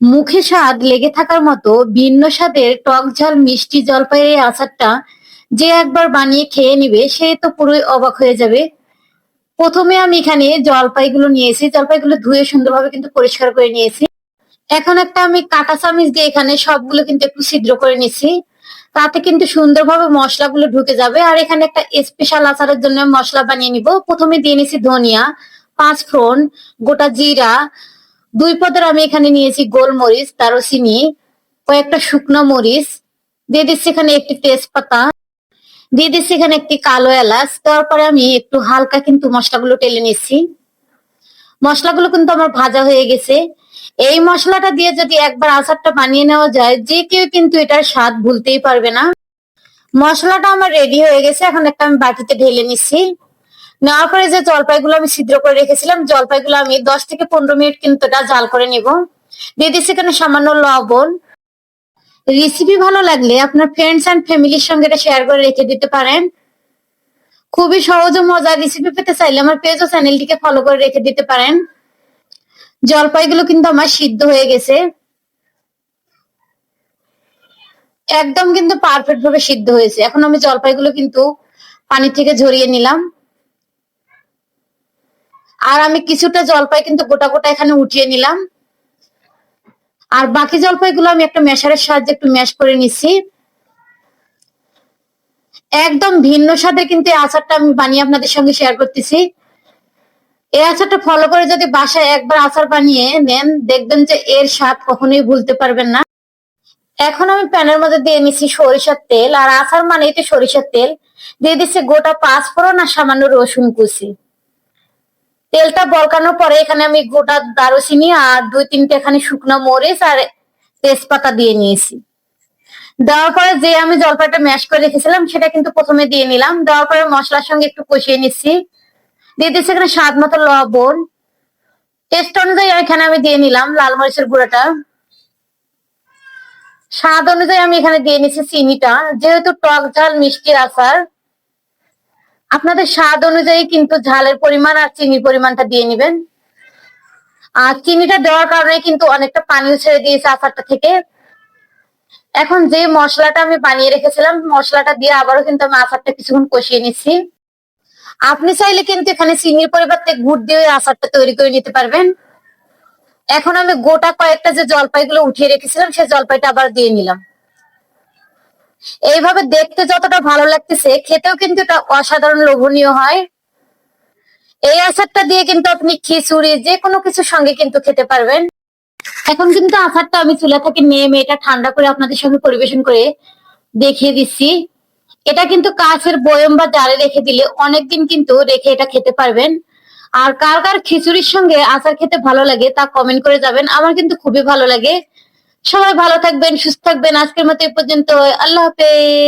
মুখে স্বাদ লেগে থাকার মতো ভিন্ন স্বাদের টক ঝাল মিষ্টি জলপাইয়ের আচারটা যে একবার বানিয়ে খেয়ে নিবে, সে তো পুরোই অবাক হয়ে যাবে। প্রথমে আমি এখানে জলপাইগুলো নিয়েছি, জলপাইগুলো ধুয়ে সুন্দরভাবে কিন্তু পরিষ্কার করে নিয়েছি। এখন একটা আমি কাঁটা চামিচ দিয়ে এখানে সবগুলো কিন্তু একটু ছিদ্র করে নিচ্ছি। তাতে কিন্তু সুন্দরভাবে মশলাগুলো ঢুকে যাবে। আর এখানে একটা স্পেশাল আচারের জন্য মশলা বানিয়ে নিব। প্রথমে দিয়ে নিছি ধনিয়া পাঁচ ফোড়ন গোটা জিরা দুই পদের আমি এখানে নিয়েছি গোলমরিচ, দারুচিনি, কয়েকটা শুকনো মরিচ, দিয়ে দিচ্ছি এখানে একটি তেজপাতা, দিয়ে দিচ্ছি এখানে একটি কালো এলাচ। তারপরে আমি একটু হালকা কিন্তু মশলাগুলো টেলে নিচ্ছি। মশলাগুলো কিন্তু আমার ভাজা হয়ে গেছে। এই মশলাটা দিয়ে যদি একবার আচারটা বানিয়ে নেওয়া যায়, যে কেউ কিন্তু এটার স্বাদ ভুলতেই পারবে না। মশলাটা আমার রেডি হয়ে গেছে, এখন একটা আমি বাটিতে ঢেলে নিচ্ছি। নেওয়ার পরে যে জলপাইগুলো আমি ছিদ্র করে রেখেছিলাম, জলপাইগুলো আমি দশ থেকে পনেরো মিনিট কিন্তু এটা জাল করে নিব। দিয়ে দিচ্ছি এখানে সামান্য লবণ। রেসিপি ভালো লাগলে আপনার ফ্রেন্ডস অ্যান্ড ফ্যামিলির সঙ্গে এটা শেয়ার করে রেখে দিতে পারেন। খুবই সহজ ও মজার রেসিপি পেতে চাইলে আমার পেজ ও চ্যানেলটিকে ফলো করে রেখে দিতে পারেন। জলপাইগুলো কিন্তু আমার সিদ্ধ হয়ে গেছে। একদম কিন্তু পারফেক্ট ভাবে সিদ্ধ হয়েছে। এখন আমি জলপাইগুলো কিন্তু পানি থেকে ঝরিয়ে নিলাম। আর আমি কিছুটা জলপাই কিন্তু গোটা গোটা এখানে উঠিয়ে নিলাম। আর বাকি জলপাইগুলো আমি একটা মেশারের সাহায্যে একটু ম্যাশ করে নিচ্ছি। একদম ভিন্ন স্বাদে কিন্তু এই আচারটা আমি বানিয়ে আপনাদের সঙ্গে শেয়ার করতেছি। এই আচারটা ফলো করে যদি বাসায় একবার আচার বানিয়ে নেন, দেখবেন যে এর স্বাদ কখনোই ভুলতে পারবেন না। এখন আমি প্যানের মধ্যে দিয়ে নিচ্ছি সরিষার তেল। আর আচার মানেই তো সরিষার তেল। দিয়ে দিচ্ছি গোটা পাঁচ ফোড়ন আর সামান্য রসুন কুচি। তেলটা বলকানোর পরে এখানে আমি গোটা দারুচিনি আর দুই তিনটে এখানে শুকনো মরিচ আর তেজপাতা দিয়ে নিয়েছি। দেওয়ার পরে যে আমি জলপাইটা ম্যাশ করে রেখেছিলাম, সেটা কিন্তু প্রথমে দিয়ে নিলাম। দেওয়ার পরে মশলার সঙ্গে একটু কষিয়ে নিচ্ছি। দিয়ে দিচ্ছি এখানে স্বাদ মতো লবণ। টেস্ট অনুযায়ী এখানে আমি দিয়ে নিলাম লাল মরিচের গুঁড়োটা। স্বাদ অনুযায়ী আমি এখানে দিয়ে নিচ্ছি চিনিটা। যেহেতু টক ঝাল, মিষ্টির আচার আপনাদের স্বাদ অনুযায়ী কিন্তু ঝালের পরিমাণ আর চিনির পরিমাণটা দিয়ে নেবেন। আর চিনিটা দেওয়ার কারণে কিন্তু অনেকটা পানিও ছেড়ে দিয়েছে আচারটা থেকে। এখন যে মশলাটা আমি বানিয়ে রেখেছিলাম, মশলাটা দিয়ে আবারও কিন্তু আমি আচারটা কিছুক্ষণ কষিয়ে নিচ্ছি। আপনি চাইলে কিন্তু এখানে চিনির পরিবর্তে গুড় দিয়ে আচারটা তৈরি করে নিতে পারবেন। এখন আমি গোটা কয়েকটা যে জলপাইগুলো উঠিয়ে রেখেছিলাম, সেই জলপাইটা আবার দিয়ে নিলাম। এইভাবে দেখতে যতটা ভালো লাগতেছে, খেতেও কিন্তু এটা অসাধারণ লোভনীয় হয়। এই আচারটা দিয়ে কিন্তু আপনি খিচুড়ি যে কোনো কিছুর সঙ্গে কিন্তু খেতে পারবেন। এখন কিন্তু আচারটা আমি চুলা থেকে নেমে এটা ঠান্ডা করে আপনাদের সঙ্গে পরিবেশন করে দেখিয়ে দিচ্ছি। এটা কিন্তু কাছের বয়ম বা জারে রেখে দিলে অনেকদিন কিন্তু রেখে এটা খেতে পারবেন। আর কার কার খিচুড়ির সঙ্গে আচার খেতে ভালো লাগে তা কমেন্ট করে যাবেন। আমার কিন্তু খুবই ভালো লাগে। সবাই ভালো থাকবেন সুস্থ থাকবেন। আজকের মতো এ পর্যন্ত আল্লাহ হাফেজ।